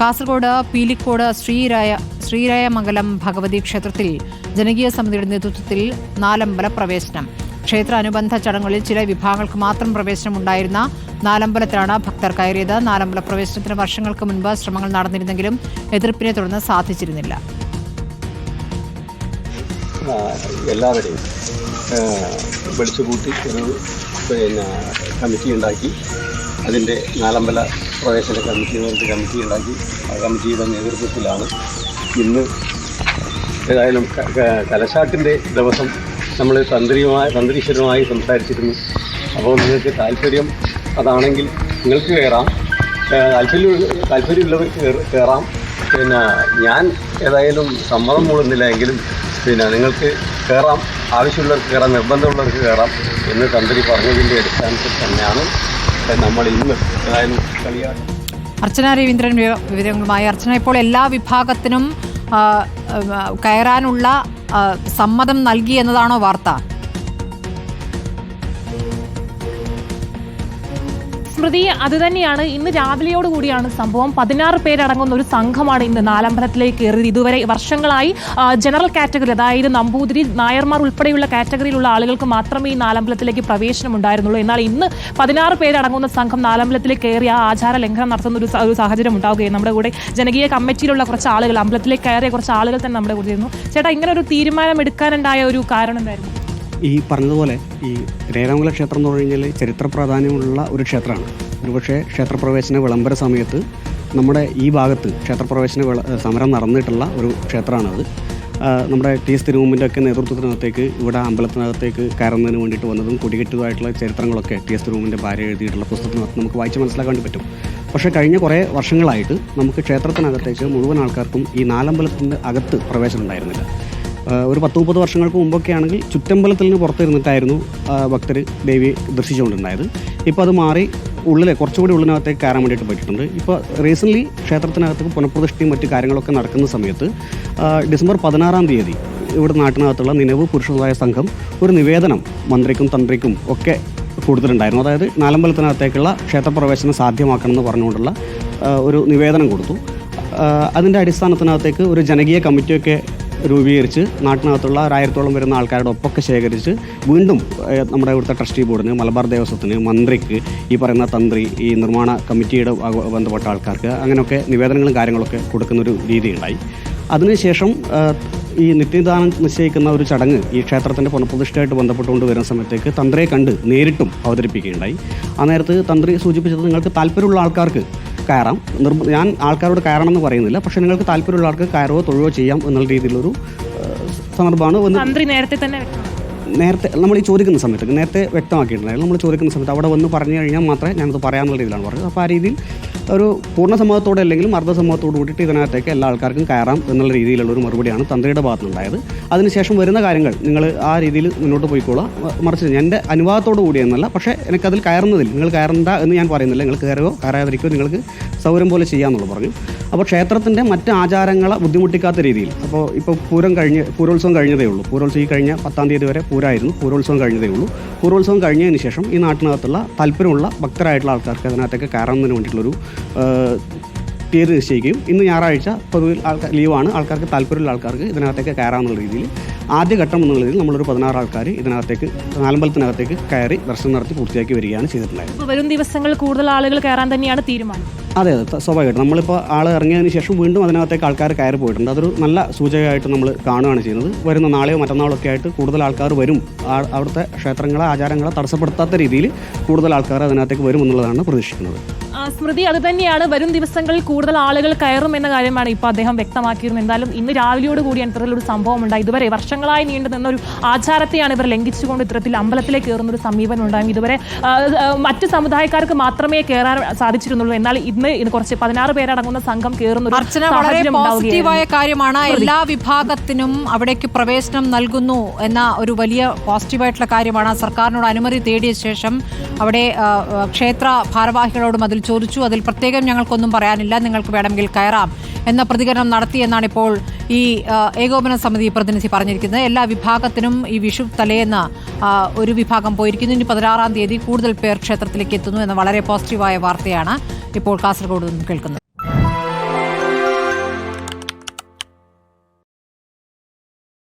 കാസർഗോഡ് പീലിക്കോട് ശ്രീരായ ശ്രീരായമംഗലം ഭഗവതി ക്ഷേത്രത്തിൽ ജനകീയ സമിതിയുടെ നേതൃത്വത്തിൽ നാലമ്പല പ്രവേശനം. ക്ഷേത്ര അനുബന്ധ ചടങ്ങുകളിൽ ചില വിഭാഗങ്ങൾക്ക് മാത്രം പ്രവേശനം ഉണ്ടായിരുന്ന നാലമ്പലത്തിലാണ് ഭക്തർ കയറിയത്. നാലമ്പല പ്രവേശനത്തിന് വർഷങ്ങൾക്ക് മുൻപ് ശ്രമങ്ങൾ നടന്നിരുന്നെങ്കിലും എതിർപ്പിനെ തുടർന്ന് സാധിച്ചിരുന്നില്ല. എല്ലാവരെയും വിളിച്ചുകൂട്ടി ഒരു പിന്നെ കമ്മിറ്റി ഉണ്ടാക്കി അതിന്റെ നാലമ്പല പ്രവേശന കമ്മിറ്റി പറഞ്ഞിട്ട് കമ്മിറ്റി ഉണ്ടാക്കി. ആ കമ്മിറ്റിയുടെ നേതൃത്വത്തിലാണ് ഇന്ന് ഏതായാലും കലശാട്ടിന്റെ ദിവസം നമ്മൾ തന്ത്രിയുമായി തന്ത്രീശ്വരമായി സംസാരിച്ചിരുന്നു. അപ്പോൾ നിങ്ങൾക്ക് താല്പര്യം അതാണെങ്കിൽ നിങ്ങൾക്ക് കയറാം. താല്പര്യം താല്പര്യമുള്ളവർക്ക് കയറാം പിന്നെ ഞാൻ ഏതായാലും സമ്മതം മൂളുന്നില്ല എങ്കിലും പിന്നെ നിങ്ങൾക്ക് കയറാം. ആവശ്യമുള്ളവർക്ക് കയറാം നിർബന്ധമുള്ളവർക്ക് കയറാം എന്ന് തന്ത്രി പറഞ്ഞതിന്റെ അടിസ്ഥാനത്തിൽ തന്നെയാണ് നമ്മൾ ഇന്ന് അർച്ചന രവീന്ദ്രൻ വിവ- വിവരങ്ങളുമായി. അർച്ചന ഇപ്പോൾ എല്ലാ വിഭാഗത്തിനും കയറാനുള്ള സമ്മതം നൽകി എന്നതാണോ വാർത്ത? സ്മൃതി അതുതന്നെയാണ് ഇന്ന് രാവിലെയോട് കൂടിയാണ് സംഭവം. പതിനാറ് പേരടങ്ങുന്ന ഒരു സംഘമാണ് ഇന്ന് നാലമ്പലത്തിലേക്ക് കയറിയത് ഇതുവരെ വർഷങ്ങളായി ജനറൽ കാറ്റഗറി അതായത് നമ്പൂതിരി നായർമാർ ഉൾപ്പെടെയുള്ള കാറ്റഗറിയിലുള്ള ആളുകൾക്ക് മാത്രമേ ഈ നാലമ്പലത്തിലേക്ക് പ്രവേശനം ഉണ്ടായിരുന്നുള്ളൂ. എന്നാൽ ഇന്ന് പതിനാറ് പേരടങ്ങുന്ന സംഘം നാലമ്പലത്തിലേക്ക് കയറി ആ ആചാര ലംഘനം നടത്തുന്ന ഒരു സാഹചര്യം ഉണ്ടാവുകയും നമ്മുടെ കൂടെ ജനകീയ കമ്മിറ്റിയിലുള്ള കുറച്ച് ആളുകൾ അമ്പലത്തിലേക്ക് കയറിയ കുറച്ച് ആളുകൾ തന്നെ നമ്മുടെ കൂടെ ചേട്ടാ ഇങ്ങനെ ഒരു തീരുമാനം എടുക്കാനുണ്ടായ ഒരു കാരണം എന്തായിരുന്നു? ഈ പറഞ്ഞതുപോലെ ഈ രേരാമംഗല ക്ഷേത്രം എന്ന് പറഞ്ഞു കഴിഞ്ഞാൽ ചരിത്ര പ്രാധാന്യമുള്ള ഒരു ക്ഷേത്രമാണ്. ഒരുപക്ഷെ ക്ഷേത്രപ്രവേശന വിളംബര സമയത്ത് നമ്മുടെ ഈ ഭാഗത്ത് ക്ഷേത്രപ്രവേശന വിള സമരം നടന്നിട്ടുള്ള ഒരു ക്ഷേത്രമാണത്. നമ്മുടെ ടി എസ് തിരുമുമ്പിന്റെ ഒക്കെ നേതൃത്വത്തിനകത്തേക്ക് ഇവിടെ അമ്പലത്തിനകത്തേക്ക് കയറുന്നതിന് വേണ്ടിയിട്ട് വന്നതും കുടികെട്ടതുമായിട്ടുള്ള ചരിത്രങ്ങളൊക്കെ ടി എസ് തിരുമുമ്പിന്റെ ഭാര്യ എഴുതിയിട്ടുള്ള പുസ്തകത്തിനകത്ത് നമുക്ക് വായിച്ച് മനസ്സിലാക്കാൻ പറ്റും. പക്ഷേ കഴിഞ്ഞ കുറേ വർഷങ്ങളായിട്ട് നമുക്ക് ക്ഷേത്രത്തിനകത്തേക്ക് മുഴുവൻ ആൾക്കാർക്കും ഈ നാലമ്പലത്തിന്റെ അകത്ത് പ്രവേശനം ഉണ്ടായിരുന്നില്ല. ഒരു പത്ത് മുപ്പത് വർഷങ്ങൾക്ക് മുമ്പൊക്കെ ആണെങ്കിൽ ചുറ്റമ്പലത്തിൽ നിന്ന് പുറത്തിരുന്നിട്ടായിരുന്നു ഭക്തർ ദേവിയെ ദർശിച്ചുകൊണ്ടിരുന്നത്. ഇപ്പോൾ അത് മാറി ഉള്ളിലെ കുറച്ചുകൂടി ഉള്ളിനകത്തേക്ക് കയറാൻ വേണ്ടിയിട്ട് പറ്റിയിട്ടുണ്ട്. ഇപ്പോൾ റീസെന്റ്ലി ക്ഷേത്രത്തിനകത്തേക്ക് പുനഃപ്രതിഷ്ഠയും മറ്റു കാര്യങ്ങളൊക്കെ നടക്കുന്ന സമയത്ത് ഡിസംബർ പതിനാറാം തീയതി ഇവിടെ നാട്ടിനകത്തുള്ള നിലവ് പുരുഷസഹായ സംഘം ഒരു നിവേദനം മന്ത്രിക്കും തന്ത്രിക്കും ഒക്കെ കൊടുത്തിട്ടുണ്ടായിരുന്നു. അതായത് നാലമ്പലത്തിനകത്തേക്കുള്ള ക്ഷേത്രപ്രവേശനം സാധ്യമാക്കണമെന്ന് പറഞ്ഞുകൊണ്ടുള്ള ഒരു നിവേദനം കൊടുത്തു. അതിന്റെ അടിസ്ഥാനത്തിനകത്തേക്ക് ഒരു ജനകീയ കമ്മിറ്റിയൊക്കെ രൂപീകരിച്ച് നാട്ടിനകത്തുള്ള ഒരായിരത്തോളം വരുന്ന ആൾക്കാരുടെ ഒപ്പൊക്കെ ശേഖരിച്ച് വീണ്ടും നമ്മുടെ ഇവിടുത്തെ ട്രസ്റ്റി ബോർഡിന് മലബാർ ദേവസ്വത്തിന് മന്ത്രിക്ക് ഈ പറയുന്ന തന്ത്രി ഈ നിർമ്മാണ കമ്മിറ്റിയുടെ ബന്ധപ്പെട്ട ആൾക്കാർക്ക് അങ്ങനെയൊക്കെ നിവേദനങ്ങളും കാര്യങ്ങളൊക്കെ കൊടുക്കുന്നൊരു രീതിയുണ്ടായി. അതിനുശേഷം ഈ നിത്യദാനം നിശ്ചയിക്കുന്ന ഒരു ചടങ്ങ് ഈ ക്ഷേത്രത്തിന്റെ പുനഃപ്രതിഷ്ഠയായിട്ട് ബന്ധപ്പെട്ടുകൊണ്ട് വരുന്ന സമയത്തേക്ക് തന്ത്രിയെ കണ്ട് നേരിട്ടും അവതരിപ്പിക്കുകയുണ്ടായി. ആ നേരത്ത് തന്ത്രി സൂചിപ്പിച്ചത് നിങ്ങൾക്ക് താല്പര്യമുള്ള ആൾക്കാർക്ക് കയറാം. ഞാൻ ആൾക്കാരോട് കയറണം എന്ന് പറയുന്നില്ല. പക്ഷേ നിങ്ങൾക്ക് താല്പര്യമുള്ള ആൾക്ക് കയറുകയോ തൊഴുകയോ ചെയ്യാം എന്നുള്ള രീതിയിലൊരു സന്ദർഭമാണ് മന്ത്രി നേരത്തെ തന്നെ നേരത്തെ നമ്മൾ ഈ ചോദിക്കുന്ന സമയത്ത് നേരത്തെ വ്യക്തമാക്കിയിട്ടുണ്ടായിരുന്നു. നമ്മൾ ചോദിക്കുന്ന സമയത്ത് അവിടെ വന്ന് പറഞ്ഞു കഴിഞ്ഞാൽ മാത്രമേ ഞാനത് പറയാമെന്നുള്ള രീതിയിലാണ് പറഞ്ഞത്. അപ്പോൾ ആ രീതിയിൽ ഒരു പൂർണ സമ്മതത്തോടെ അല്ലെങ്കിലും അർദ്ധസമ്മതത്തോട് കൂടിയിട്ട് ഇതിനകത്തേക്ക് എല്ലാ ആൾക്കാർക്കും കയറാം എന്നുള്ള രീതിയിലുള്ള ഒരു മറുപടിയാണ് തന്ത്രിയുടെ ഭാഗത്തുനിന്നുണ്ടായത്. അതിനുശേഷം വരുന്ന കാര്യങ്ങൾ നിങ്ങൾ ആ രീതിയിൽ മുന്നോട്ട് പോയിക്കോളാം. മറിച്ച് എന്റെ അനുവാദത്തോടു കൂടി എന്നല്ല പക്ഷേ എനിക്കതിൽ കയറുന്നതിൽ നിങ്ങൾ കയറണ്ട എന്ന് ഞാൻ പറയുന്നില്ല. നിങ്ങൾ കയറുകയോ കയറാതിരിക്കുകയോ നിങ്ങൾക്ക് സൗകര്യം പോലെ ചെയ്യാമെന്നുള്ളത് പറഞ്ഞു. അപ്പോൾ ക്ഷേത്രത്തിന്റെ മറ്റ് ആചാരങ്ങളെ ബുദ്ധിമുട്ടിക്കാത്ത രീതിയിൽ അപ്പോൾ ഇപ്പോൾ പൂരം കഴിഞ്ഞ് പൂരോത്സവം കഴിഞ്ഞതേ ഉള്ളൂ. പൂരോത്സവം ഈ കഴിഞ്ഞ പത്താം തീയതി വരെ പൂരായിരുന്നു. പൂരോത്സവം കഴിഞ്ഞതേ ഉള്ളൂ. പൂരോത്സവം കഴിഞ്ഞതിന് ശേഷം ഈ നാട്ടിനകത്തുള്ള താല്പര്യമുള്ള ഭക്തരായിട്ടുള്ള ആൾക്കാർക്ക് അതിനകത്തേക്ക് കയറുന്നതിന് വേണ്ടിയിട്ടുള്ളൊരു തീയതി നിശ്ചയിക്കുകയും ഇന്ന് ഞായറാഴ്ച പൊതുവിൽ ആൾക്കാർ ലീവാണ്. ആൾക്കാർക്ക് താല്പര്യമുള്ള ആൾക്കാർക്ക് ഇതിനകത്തേക്ക് കയറാമെന്നുള്ള രീതിയിൽ ആദ്യഘട്ടം എന്നുള്ള രീതിയിൽ നമ്മളൊരു പതിനാറ് ആൾക്കാർ ഇതിനകത്തേക്ക് നാലമ്പലത്തിനകത്തേക്ക് കയറി ദർശനം നടത്തി പൂർത്തിയാക്കി വരികയാണ് ചെയ്തിട്ടുണ്ടായത് ഇപ്പൊ വരും ദിവസങ്ങൾ കൂടുതൽ ആളുകൾ കയറാൻ തന്നെയാണ് തീരുമാനം. അതെ അതെ സ്വാഭാവികമായിട്ടും. നമ്മളിപ്പോൾ ആൾ ഇറങ്ങിയതിന് ശേഷം വീണ്ടും അതിനകത്തേക്ക് ആൾക്കാർ കയറി പോയിട്ടുണ്ട്. അതൊരു നല്ല സൂചകമായിട്ട് നമ്മൾ കാണുകയാണ് ചെയ്യുന്നത്. വരുന്ന നാളെയോ മറ്റന്നാളോ ഒക്കെ ആയിട്ട് കൂടുതൽ ആൾക്കാർ വരും. അവിടുത്തെ ക്ഷേത്രങ്ങളെ ആചാരങ്ങളെ തടസ്സപ്പെടുത്താത്ത രീതിയിൽ കൂടുതൽ ആൾക്കാർ അതിനകത്തേക്ക് വരും എന്നുള്ളതാണ് പ്രതീക്ഷിക്കുന്നത്. സ്മൃതി അത് തന്നെയാണ് വരും ദിവസങ്ങളിൽ കൂടുതൽ ആളുകൾ കയറും എന്ന കാര്യമാണ് ഇപ്പോൾ അദ്ദേഹം വ്യക്തമാക്കിയിരുന്നത്. എന്തായാലും ഇന്ന് രാവിലെയോട് കൂടി ഇത്തരത്തിലൊരു സംഭവം ഉണ്ടായി ഇതുവരെ വർഷങ്ങളായി നീണ്ടു നിന്ന ഒരു ആചാരത്തെയാണ് ഇവർ ലംഘിച്ചുകൊണ്ട് ഇത്തരത്തിൽ അമ്പലത്തിലേക്ക് കയറുന്ന ഒരു സമീപനം ഉണ്ടായി ഇതുവരെ മറ്റ് സമുദായക്കാർക്ക് മാത്രമേ കയറാൻ സാധിച്ചിരുന്നുള്ളൂ. എന്നാൽ ഇന്ന് ഇത് കുറച്ച് പതിനാറ് പേരടങ്ങുന്ന സംഘം കയറുന്ന അർച്ചന വളരെ പോസിറ്റീവായ കാര്യമാണ്. എല്ലാ വിഭാഗത്തിനും അവിടേക്ക് പ്രവേശനം നൽകുന്നു എന്ന ഒരു വലിയ പോസിറ്റീവായിട്ടുള്ള കാര്യമാണ്. സർക്കാരിനോട് അനുമതി തേടിയ ശേഷം അവിടെ ക്ഷേത്ര ഭാരവാഹികളോടും അതിൽ ചോദിച്ചു. അതിൽ പ്രത്യേകം ഞങ്ങൾക്കൊന്നും പറയാനില്ല. നിങ്ങൾക്ക് വേണമെങ്കിൽ കയറാം എന്ന പ്രതികരണം നടത്തിയെന്നാണ് ഇപ്പോൾ ഈ ഏകോപന സമിതി പ്രതിനിധി പറഞ്ഞിരിക്കുന്നത് എല്ലാ വിഭാഗത്തിനും ഈ വിഷു തലേന്ന് ഒരു വിഭാഗം പോയിരിക്കുന്നു. ഇനി പതിനാറാം തീയതി കൂടുതൽ പേർ ക്ഷേത്രത്തിലേക്ക് എത്തുന്നു എന്ന വളരെ പോസിറ്റീവായ വാർത്തയാണ് ഇപ്പോൾ കാസർഗോഡ് നിന്നും കേൾക്കുന്നത്.